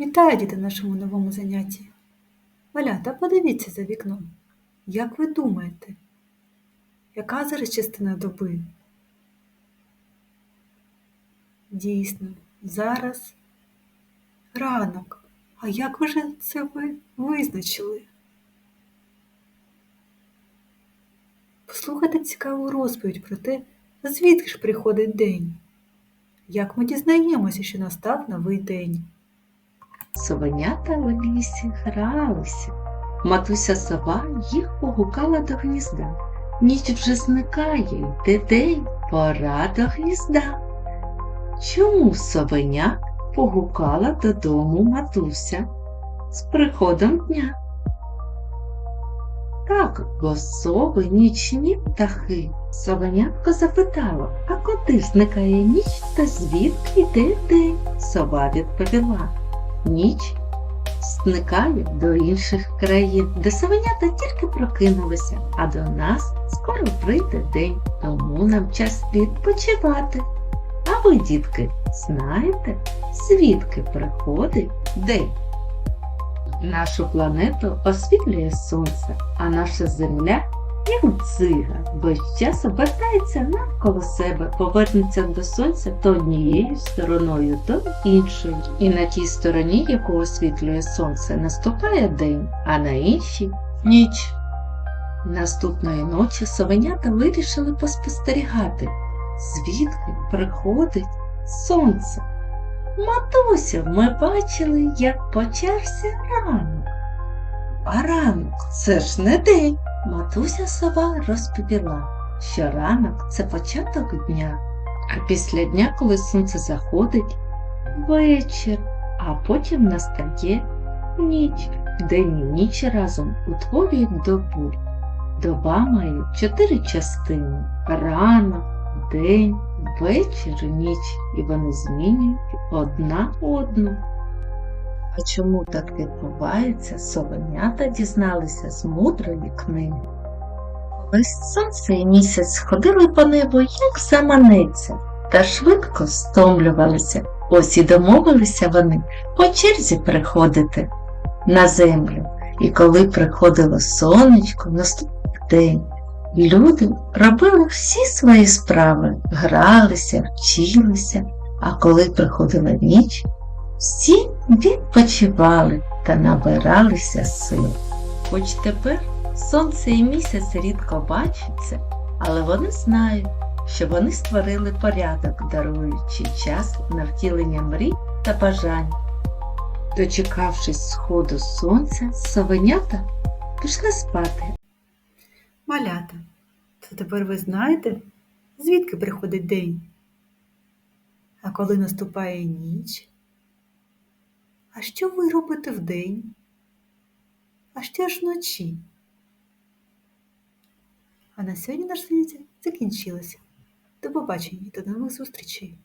Вітаю, діти, на нашому новому занятті. Малята, подивіться за вікном. Як ви думаєте, яка зараз частина доби? Дійсно, зараз ранок. А як ви ж це ви визначили? Послухайте цікаву розповідь про те, звідки ж приходить день. Як ми дізнаємося, що настав новий день? Совенята в лісі гралися. Матуся сова їх погукала до гнізда. Ніч вже зникає, йде день, пора до гнізда. Чому совеня погукала додому матуся з приходом дня? Так, бо сови нічні птахи. Совенятко запитало, а куди зникає ніч та звідки йде день? Сова відповіла. Ніч зникає до інших країн, де совенята тільки прокинулися, а до нас скоро прийде день, тому нам час відпочивати. А ви, дітки, знаєте, звідки приходить день? Нашу планету освітлює сонце, а наша земля, як дзига, весь час обертається навколо себе, повернеться до сонця то однією стороною, то іншою. І на тій стороні, яку освітлює сонце, наступає день, а на іншій ніч. Наступної ночі совенята вирішили поспостерігати, звідки приходить сонце. Матусю, ми бачили, як почався ранок. А ранок це ж не день. Матуся сова розповіла, що ранок це початок дня, а після дня, коли сонце заходить, вечір, а потім настає ніч. День і ніч разом утворюють добу. Доба має чотири частини ранок, день, вечір ніч, і вони змінюють одна одну. А чому так відбувається, совенята дізналися з мудрої книги. Коли сонце і місяць ходили по небу, як заманеться, та швидко стомлювалися. Ось і домовилися вони по черзі приходити на землю. І коли приходило сонечко, наступний день, люди робили всі свої справи, гралися, вчилися, а коли приходила ніч, всі відпочивали та набиралися сил. Хоч тепер сонце і місяць рідко бачаться, але вони знають, що вони створили порядок, даруючи час на втілення мрій та бажань. Дочекавшись сходу сонця, совенята пішли спати. Малята, то тепер ви знаєте, звідки приходить день? А коли наступає ніч? А що ви робите вдень? А що ж вночі? А на сьогодні наше заняття закінчилося. До побачення та до нових зустрічей!